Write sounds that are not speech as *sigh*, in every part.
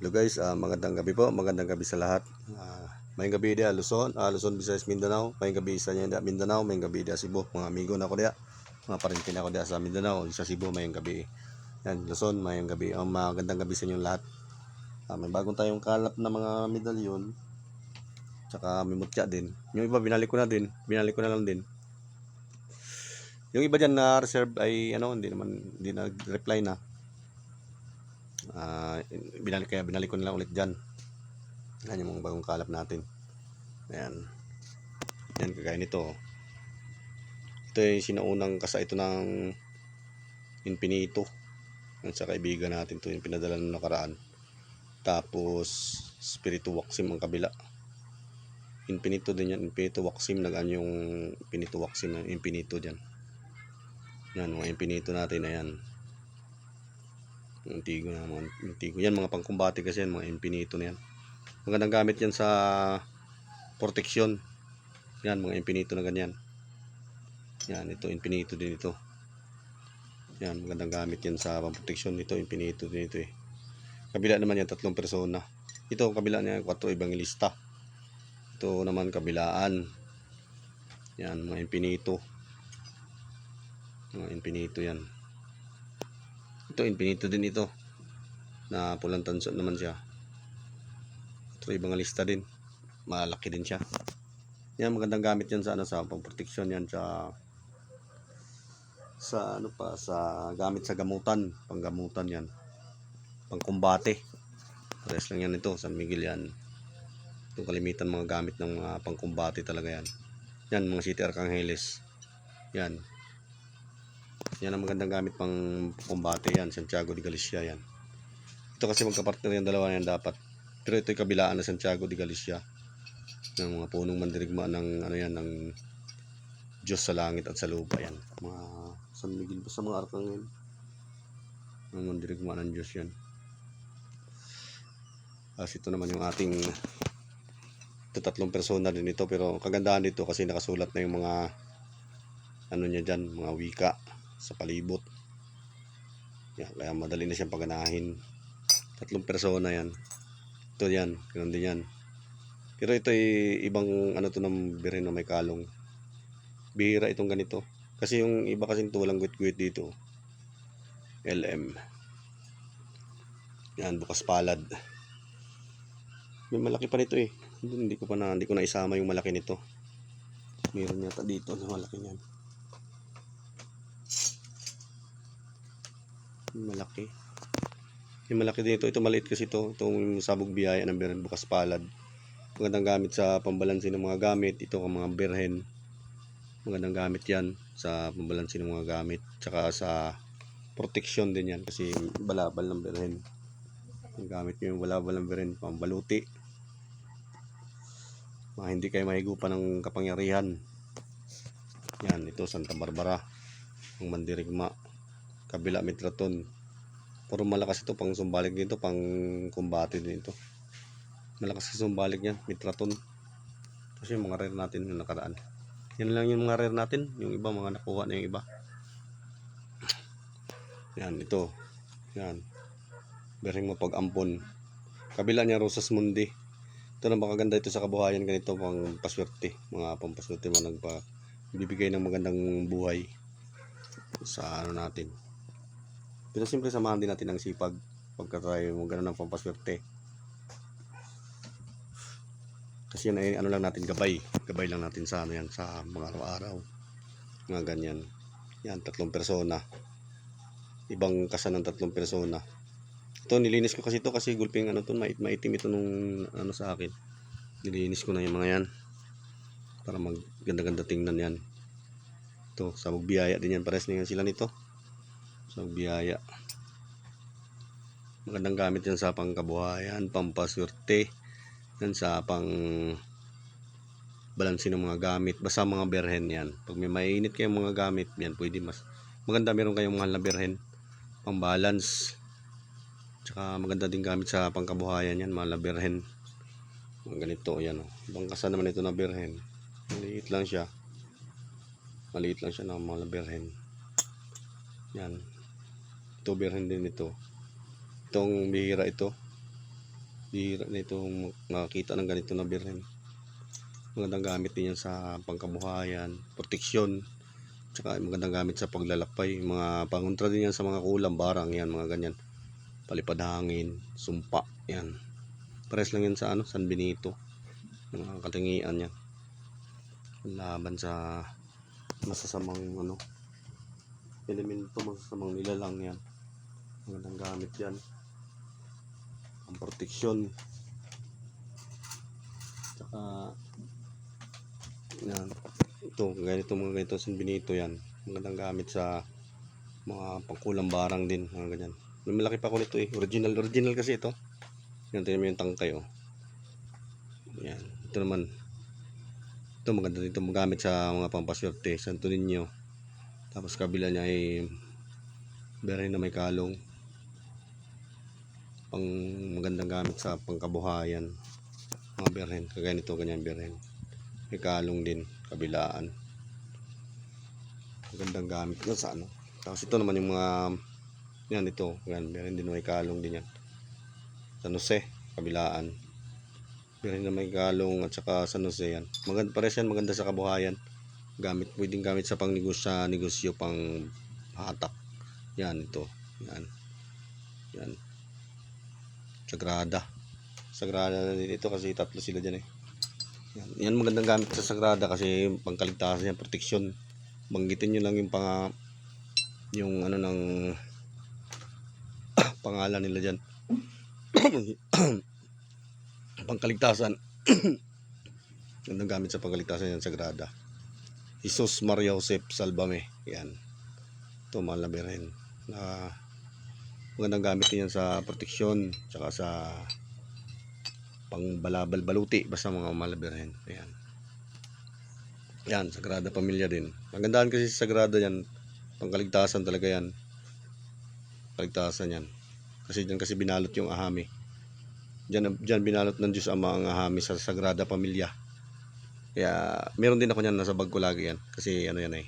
Hello guys, ah, magandang gabi po, magandang gabi sa lahat. Uh, mayang gabi dia Luzon, ah, Luzon, Visayas, Mindanao. Mayang gabi sa niya Mindanao, mayang gabi dia Cebu. Mga amigo na ko dia. Mga parintin ako dia sa Mindanao, sa Cebu mayang gabi. Yan, Luzon, mayang gabi. Ang magandang gabi sa inyo lahat. Ah, may bagong tayong kalap na mga medalyon. Tsaka may mutya din. Yung iba binalik ko na din, binalik ko na lang din. Yung iba dyan na reserve ay ano, hindi naman hindi nag-reply na. Ah, binalik kaya binalik ko na lang ulit diyan. Yan yung mga bagong kalap natin. Ayan. Yan kagaya nito. Ito yung sinaunang kasa ito ng Infinito. Yan sa kaibigan natin to yung pinadala ng nakaraan. Tapos Spiritu Waxim ang kabila. Infinito din yan. Infinito Waxim. Nagaan yung Infinito Waxim Infinito dyan. Yan, mga Infinito natin. Ayan. Yung tigo na mga yung tigo. Yan mga pangkumbate kasi yan, mga infinito na yan. Magandang gamit yan sa protection. Yan, mga infinito na ganyan. Yan, ito infinito din ito. Yan, magandang gamit yan sa pang-protection. Ito infinito din ito eh. Kabila naman yan, tatlong persona. Ito, kabila niya, 4 ibang lista. Ito naman, kabilaan. Yan, mga infinito. Mga infinito yan. Ito, infinito din ito. Na pulang tanso naman siya. Ito, ibang lista din. Malaki din siya. Yan, magandang gamit yan sa ano sa pang-protection yan sa sa ano pa sa gamit sa gamutan, panggamutan yan. Pangkumbate. Pares lang yan ito, San Miguel yan. Itong kalimitan mga gamit ng mga pangkumbate talaga yan. Yan, mga City Archangeles. Yan, yan ang magandang gamit pang kumbate yan. Santiago de Galicia yan. Ito kasi magkapartner yung dalawa yan dapat. Pero ito yung kabilaan ng Santiago de Galicia. Ng mga punong mandirigma ng ano yan ng Diyos sa langit at sa lupa yan. Mga San Miguel sa mga arkangel. Ng mandirigma ng Diyos yan. Tapos ito naman yung ating tatlong persona din ito pero kagandahan dito kasi nakasulat na yung mga ano niya dyan, mga wika sa palibot. Yan, kaya madali na siyang paganahin. Tatlong persona yan. Ito yan, ganun din yan. Pero ito ay ibang ano to ng birin na may kalong. Bihira itong ganito. Kasi yung iba kasing to walang guwit-guwit dito. LM. Yan, bukas palad. May malaki pa nito eh. Hindi, hindi ko pa na, hindi ko na isama yung malaki nito. Meron yata dito na malaki niyan. Malaki. Yung malaki din ito. Ito maliit kasi ito. Itong sabog biyaya ng birhen bukas palad. Magandang gamit sa pambalansin ng mga gamit. Ito ang mga birhen. Magandang gamit yan sa pambalansin ng mga gamit. Tsaka sa protection din yan. Kasi balabal ng birhen. Ang gamit nyo yung balabal ng birhen. Pambaluti. Mga hindi kayo mahigupan ng kapangyarihan. Yan. Ito Santa Barbara. Ang mandirigma kabila mitraton puro malakas ito pang sumbalik dito pang kumbate din ito malakas kasi sumbalik yan mitraton kasi yung mga rare natin yung nakaraan. Yan lang yung mga rare natin yung iba mga nakuha na yung iba. Yan ito. Yan. Bering mapag-ampon kabila niya Rosas Mundi. Ito na makaganda ito sa kabuhayan ganito pang paswerte. Mga pampaswerte man nagpa bibigay ng magandang buhay sa ano natin pero siyempre samahan din natin ang sipag pagka tayo mo ganun ng pampaswerte. Kasi yan ay ano lang natin gabay. Gabay lang natin sa ano yan sa mga araw-araw. Mga ganyan. Yan, tatlong persona. Ibang kasa ng tatlong persona. Ito, nilinis ko kasi ito kasi gulping ano to, mait maitim ito nung ano sa akin. Nilinis ko na yung mga yan. Para maganda-ganda tingnan yan. Ito, sabog biyaya din yan. Pares na sila nito sa biyaya. Magandang gamit yan sa pangkabuhayan, pampaswerte, yan sa pang balansin ng mga gamit. Basta mga berhen yan. Pag may mainit kayong mga gamit, yan pwede mas maganda meron kayong mahal na berhen. Pang balance. Tsaka maganda din gamit sa pangkabuhayan yan, mahal na berhen. Mga ganito, yan o. Ibang kasa naman ito na berhen. Maliit lang siya. Maliit lang siya na mahal na berhen. Yan. Berhen din ito. Itong bihira ito. Bihira na itong makakita ng ganito na birhen. Magandang gamit din yan sa pangkabuhayan, proteksyon, tsaka magandang gamit sa paglalakbay. Mga pangontra din yan sa mga kulam, barang, yan, mga ganyan. Palipad hangin, sumpa, yan. Pares lang yan sa ano, San Benito. Mga katingian yan. Laban sa masasamang ano, elemento masasamang nilalang yan. Magandang gamit yan. Ang proteksyon. Tsaka yan. Ito, ganito mga ganito San Benito yan. Magandang gamit sa mga pangkulang barang din, mga ganyan. May malaki pa ako nito eh. Original, original kasi ito. Yan, tingnan mo yung tangkay oh. Yan. Ito naman. Ito maganda dito magamit sa mga pampaswerte. Santo Niño. Tapos kabila niya ay beray na may kalong. Pang magandang gamit sa pangkabuhayan. Mga berhen. Kagaya nito, ganyan berhen. May kalong din. Kabilaan. Magandang gamit na sa ano. Tapos ito naman yung mga yan ito. Yan, meron din may kalong din yan. San Jose, kabilaan. Meron na may kalong at saka San Jose yan. Maganda pares yan, maganda sa kabuhayan. Gamit, pwedeng gamit sa pang negosyo, negosyo pang hatak. Yan ito. Yan. Yan. Sagrada. Sagrada din ito kasi tatlo sila dyan eh. Yan, yan magandang gamit sa Sagrada kasi pangkaligtasan yan, proteksyon. Banggitin nyo lang yung pang yung ano ng *coughs* pangalan nila dyan. *coughs* pangkaligtasan. *coughs* Gandang gamit sa pangkaligtasan yan Sagrada. Jesus Maria Josep Salvame. Yan. Ito mga labirin. Na magandang gamit din yan sa proteksyon. Tsaka sa pangbalabal baluti. Basta mga malabirin. Ayan. Yan. Sagrada Pamilya din. Magandaan kasi sa Sagrada yan. Pangkaligtasan talaga yan. Kaligtasan yan. Kasi dyan kasi binalot yung ahami. Diyan, diyan binalot ng Diyos ang ahami sa Sagrada Pamilya. Kaya meron din ako niyan nasa bag ko lagi yan. Kasi ano yan eh.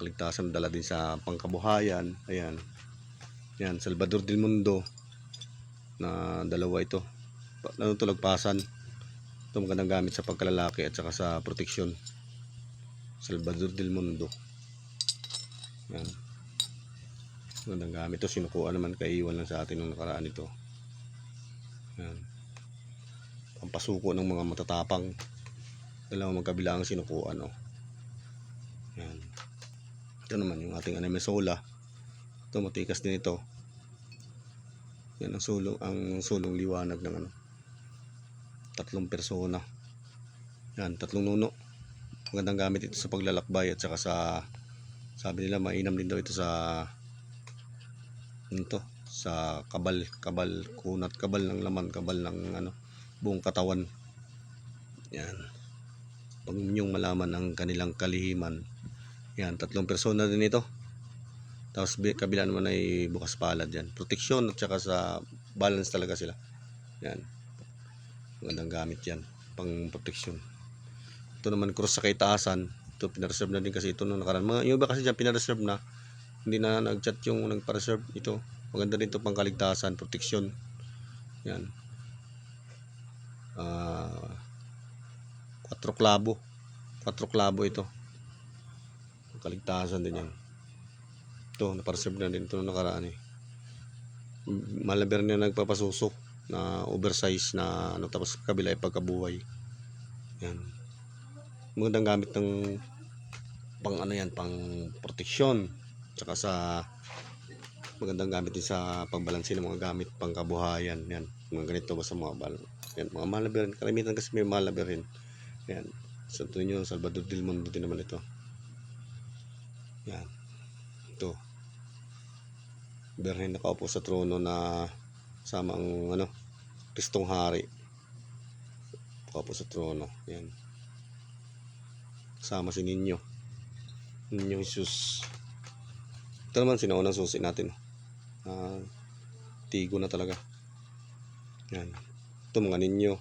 Kaligtasan dala din sa pangkabuhayan. Ayan. Yan, Salvador del Mundo. Na dalawa ito. Ano to, lagpasan. Ito magandang gamit sa pagkalalaki at saka sa proteksyon. Salvador del Mundo. Yan. Magandang gamit to. Sinukuha naman kaiwan lang sa atin nung nakaraan ito. Yan. Pampasuko ng mga matatapang. Dalawang magkabila ang sinukuan. Oh. Yan. Ito naman yung ating anemesola. Ito matikas din ito. Yan ang sulong ang sulong liwanag ng ano. Tatlong persona. Yan, tatlong nuno. Magandang gamit ito sa paglalakbay at saka sa sabi nila mainam din daw ito sa ito sa kabal kabal kunat kabal ng laman kabal ng ano buong katawan yan pag ninyong malaman ang kanilang kalihiman yan tatlong persona din ito tapos bi- kabila naman ay bukas palad yan proteksyon at saka sa balance talaga sila. Yan. Magandang gamit yan. Pang proteksyon. Ito naman cross sa kaitaasan. Ito pinareserve na din kasi ito nung nakaraan. Mga yung iba kasi dyan pinareserve na. Hindi na nag-chat yung nagpa-reserve ito. Maganda rin ito pang kaligtasan proteksyon. Yan. Ah 4 klabo 4 klabo ito. Kaligtasan din yan ito napareserve na din ito nung nakaraan eh. Malaber na nagpapasusok na oversize na ano tapos kabila ay pagkabuhay. Yan. Magandang gamit ng pang ano yan pang proteksyon tsaka sa magandang gamit din sa pagbalanse ng mga gamit pang kabuhayan. Yan mga ganito basta mga bal yan mga malabirin karamihan kasi may malabirin yan Santo Niño Salvador del Mundo din naman ito. Yan ito Berhen nakaupo sa trono na sama ang ano Kristong Hari. Nakaupo sa trono yan. Sama si Ninyo. Ninyo Jesus. Ito naman sinaunang susi natin. Ah, tigo na talaga. Yan. Ito mga ninyo.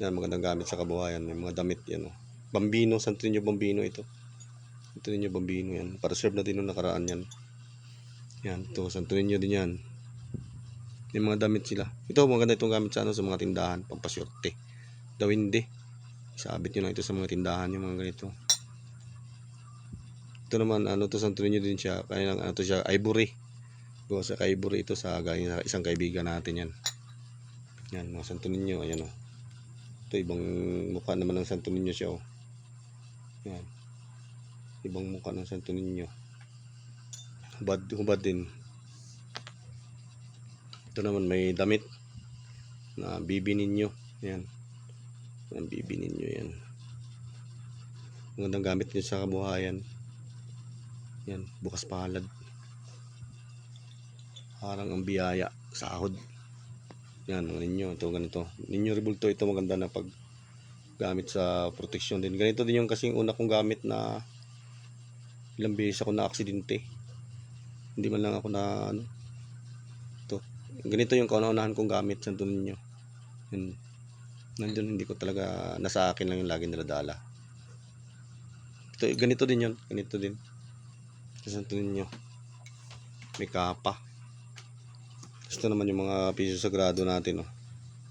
Yan magandang gamit sa kabuhayan. May mga damit yan oh. bambino. Santo ninyo bambino ito? Ito ninyo bambino yan. Para serve na din nung nakaraan yan yan ito santo ninyo din yan Yung mga damit sila. Ito, maganda itong gamit sa ano, sa mga tindahan, pampasyerte. Dawindi. Sabit nyo lang ito sa mga tindahan, yung mga ganito. Ito naman, ano to, santunin nyo din siya. Kaya lang, ano to siya, ivory. Gawa sa ivory ito sa galing sa isang kaibigan natin yan. Yan, mga Santo Niño, ayan o. Ito, ibang mukha naman ng Santo Niño siya o. Yan. Ibang mukha ng Santo Niño. Hubad, hubad din. Ito naman may damit na bibi ninyo. Yan. Yan, bibi ninyo yan. Magandang gamit nyo sa kabuhayan. Yan, bukas palad. Parang ang biyaya, sahod. Yan, mga ninyo. Ito, ganito. Ninyo Rebulto, ito maganda na pag gamit sa protection din. Ganito din yung kasing una kong gamit na ilang beses ako na aksidente. Hindi man lang ako na ano. Ito. Ganito yung kauna-unahan kong gamit sa ninyo. Yan. Nandun hindi ko talaga nasa akin lang yung lagi niladala. Ito, ganito din yun. Ganito din. Sa ninyo. May kapa. Ito naman yung mga piso sagrado natin. Oh.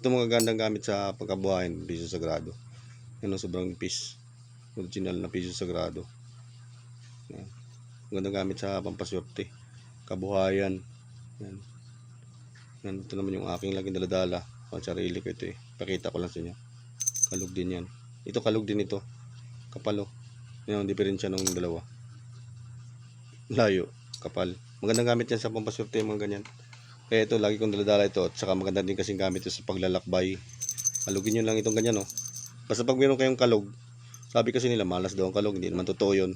Ito mga gandang gamit sa pagkabuhayin, piso sagrado. Yan ang sobrang piece. Original na piso sagrado. Yan. Magandang gamit sa pampaswerte. Kabuhayan. Yan. Yan. Ito naman yung aking laging daladala. Pang sarili ko ito eh. Pakita ko lang sa inyo. Kalug din yan. Ito kalug din ito. Kapalo. Yan ang diferensya ng dalawa. Layo. Kapal. Magandang gamit yan sa pampaswerte mga ganyan. Kaya ito, lagi kong daladala ito. At saka maganda din kasing gamit ito sa paglalakbay. Kalugin nyo lang itong ganyan, oh. Basta pag meron kayong kalog, sabi kasi nila, malas daw ang kalog. Hindi naman totoo yun.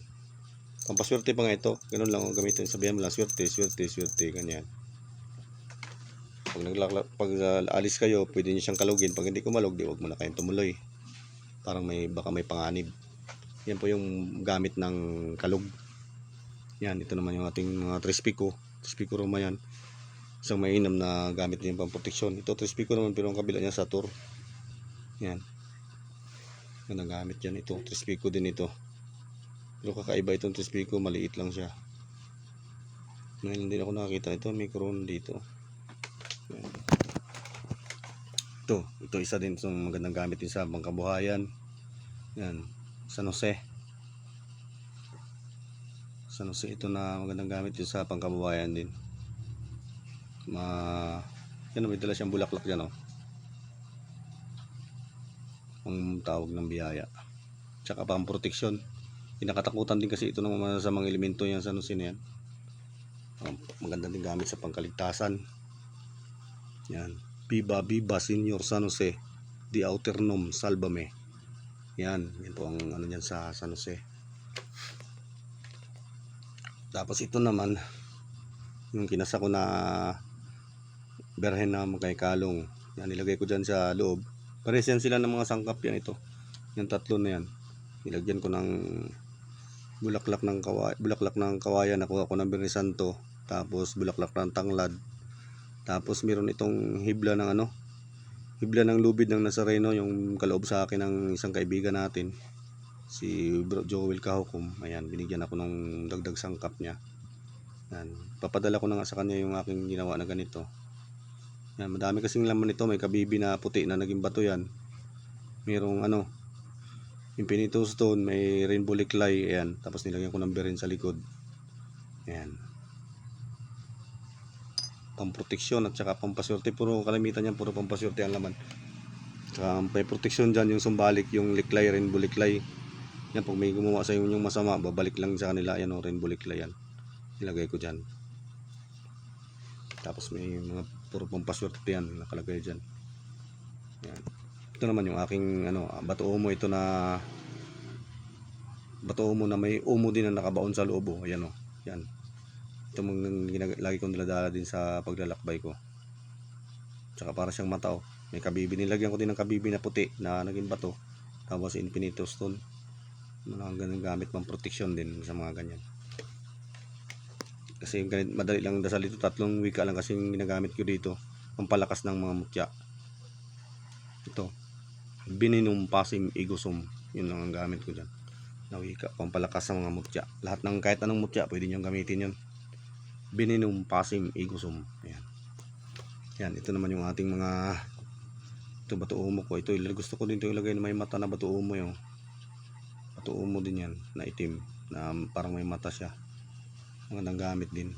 Pampaswerte pa nga ito. Ganun lang ang gamitin. Sabihan mo lang, swerte, swerte, swerte, ganyan. Pag naglakla, pag uh, alis kayo, pwede nyo siyang kalugin. Pag hindi kumalog, di wag mo na kayong tumuloy. Parang may, baka may panganib. Yan po yung gamit ng kalog. Yan, ito naman yung ating mga Trespico. Trespico Roma yan. Isang mainam na gamit din pang proteksyon. Ito Trespico naman pero ang kabila niya sa tour. Yan. Yan ang gamit yan. Ito Trespico din ito. Pero kakaiba itong Trespico. Maliit lang siya. Ngayon din ako nakakita ito. May crown dito. Yan. Ito. Ito isa din itong magandang gamit din sa pangkabuhayan. Yan. San Jose. San Jose ito na magandang gamit din sa pangkabuhayan din ma yan may dala siyang bulaklak dyan oh ang tawag ng biyaya tsaka pang proteksyon pinakatakutan din kasi ito ng mga sa mga elemento yan sa nusin yan um, maganda din gamit sa pangkaligtasan yan Biba Biba Senior San Jose The Outer Nom Salvame yan yan po ang ano yan sa San Jose tapos ito naman yung kinasa ko na berhen na magkay kalong. Yan, nilagay ko dyan sa loob. Pares yan sila ng mga sangkap yan ito. Yung tatlo na yan. Nilagyan ko ng bulaklak ng kawayan, bulaklak ng kawayan. Nakuha ko ng Berni Santo. Tapos bulaklak ng tanglad. Tapos meron itong hibla ng ano. Hibla ng lubid ng Nazareno. Yung kaloob sa akin ng isang kaibigan natin. Si Bro Joel Kahukom. Ayan, binigyan ako ng dagdag sangkap niya. Yan. Papadala ko na nga sa kanya yung aking ginawa na ganito. Yan, madami kasing laman nito. May kabibi na puti na naging bato yan. Merong ano, infinito stone, may rainbow liklay. Ayan. Tapos nilagyan ko ng berin sa likod. Ayan. Pamproteksyon at saka pampaswerte. Puro kalamitan yan, puro pampaswerte ang laman. Saka may proteksyon dyan, yung sumbalik, yung liklay, rainbow liklay. Yan, pag may gumawa sa yung masama, babalik lang sa kanila. Yan, o, rainbow liklay yan. Nilagay ko dyan. Tapos may mga puro pampaswerte yan nakalagay dyan. Yan. Ito naman yung aking ano, bato umo ito na bato umo na may umo din na nakabaon sa loob. Oh. Ayan oh. Yan. Ito ginag- lagi kong niladala din sa paglalakbay ko. Tsaka para siyang mata oh. May kabibi. Nilagyan ko din ng kabibi na puti na naging bato. Tapos infinito stone. Mga ganun gamit pang protection din sa mga ganyan kasi ganit, madali lang dasal ito tatlong wika lang kasi ginagamit ko dito pampalakas ng mga mutya ito bininum pasim igusum yun lang ang gamit ko dyan na wika pampalakas ng mga mutya lahat ng kahit anong mutya pwede nyo gamitin yun bininum pasim igusum yan Yan, ito naman yung ating mga ito bato umo ko. Ito gusto ko din ito ilagay na may mata na bato umo yung bato umo din yan na itim na parang may mata siya. Magandang gamit din.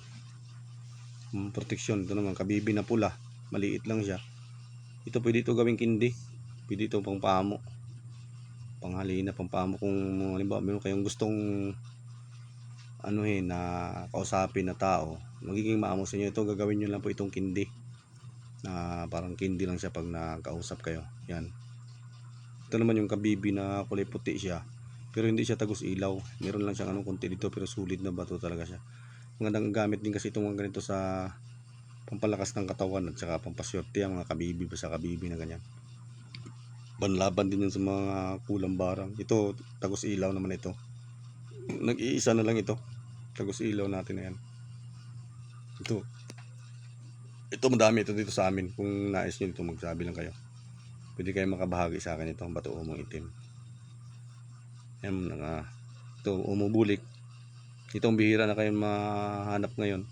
Mm, proteksyon ito naman kabibi na pula. Maliit lang siya. Ito pwede ito gawing kindi. Pwede ito pang pamo. Panghalina, pang pamo kung halimbawa meron kayong gustong ano eh na kausapin na tao magiging maamo sa inyo. Ito gagawin nyo lang po itong kindi na parang kindi lang siya pag nakausap kayo. Yan. Ito naman yung kabibi na kulay puti siya pero hindi siya tagos ilaw. Meron lang siyang anong konti dito pero sulit na bato talaga siya. Magandang gamit din kasi itong ganito sa pampalakas ng katawan at saka pampaswerte ang mga kabibi ba sa kabibi na ganyan banlaban din yun sa mga kulang barang. Ito tagos ilaw naman ito. Nag-iisa na lang ito. Tagos ilaw natin na yan ito. Ito madami ito dito sa amin. Kung nais nyo dito magsabi lang kayo. Pwede kayo makabahagi sa akin ito ang bato umong itim. Yan nga ito umubulik. Itong bihira na kayo mahanap ngayon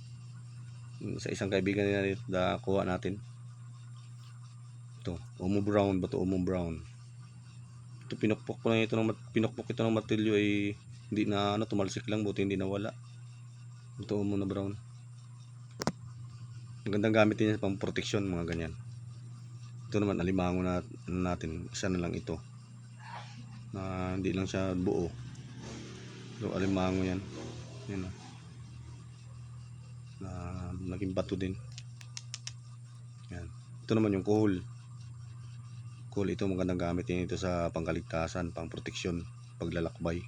sa isang kaibigan nila dito na kuha natin ito umo brown bato umo brown. Ito pinukpok ko lang ito ng pinukpok ito ng matilyo ay hindi na ano tumalsik lang buti hindi nawala. Ito umo na brown. Magandang gamit din yan pang protection mga ganyan. Ito naman alimango na ano natin isa na lang ito. Na hindi lang siya buo. Ito alimango yan. Yan oh. na naging bato din. Yan. Ito naman yung kuhol kuhol ito magandang gamit din ito sa pangkaligtasan pang proteksyon paglalakbay.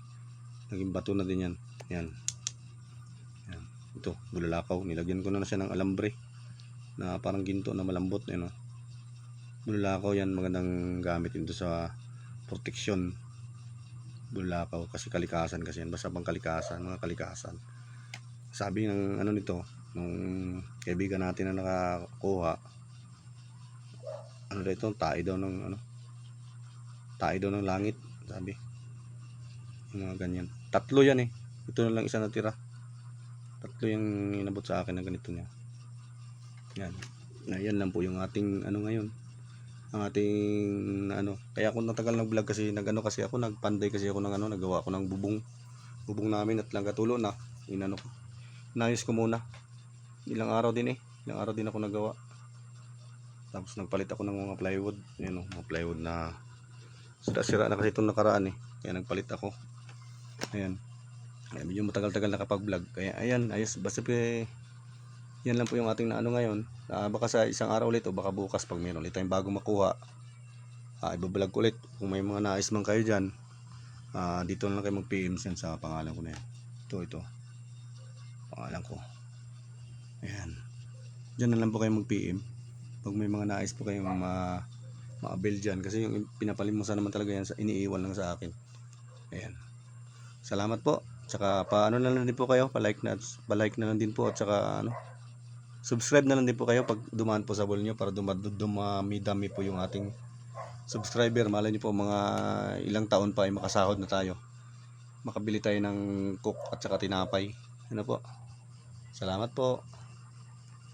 Naging bato na din yan. Yan. Yan. Ito bulalakaw. Nilagyan ko na, na siya ng alambre na parang ginto na malambot yun oh. bulalakaw yan. Magandang gamit ito sa proteksyon. Bulalakaw kasi kalikasan kasi yan. Basta pang kalikasan mga kalikasan. Sabi ng ano nito nung kaibigan natin na nakakuha ano daw ito tayo daw ng ano? Tayo daw ng langit sabi. Yung mga ganyan. Tatlo yan eh. Ito na lang isa natira. Tatlo yung inabot sa akin na ganito niya. Yan. Na yan lang po yung ating ano ngayon. Ang ating ano. Kaya ako natagal ng vlog kasi nagano kasi ako nagpanday kasi ako ng ano nagawa ako ng bubong. Bubong namin at lang katulo na. Inano ko. Nayos ko muna. Ilang araw din eh. Ilang araw din ako nagawa tapos nagpalit ako ng mga plywood yan oh, mga plywood na sira-sira na kasi itong nakaraan eh kaya nagpalit ako ayan Ayan, medyo matagal-tagal nakapag-vlog. Kaya ayan, ayos. Basta pe, yan lang po yung ating na ano ngayon. Ah, baka sa isang araw ulit o baka bukas pag meron ulit tayong bago makuha. Ah, ibablog ko ulit. Kung may mga nais man kayo dyan, ah, dito lang kayo mag-PM yan sa pangalan ko na yan. Ito, ito. Pangalan ko. Ayan. Diyan na lang po kayo mag-PM. Pag may mga nais po kayong ma ma-avail dyan. Kasi yung pinapalimusan naman talaga yan sa iniiwan lang sa akin. Ayan. Salamat po. Tsaka paano na lang din po kayo, pa-like na, pa-like na lang din po at saka ano, subscribe na lang din po kayo pag dumaan po sa wall nyo para dumami-dami po yung ating subscriber. Malay nyo po mga ilang taon pa ay makasahod na tayo. Makabili tayo ng cook at saka tinapay. Ano po? Salamat po.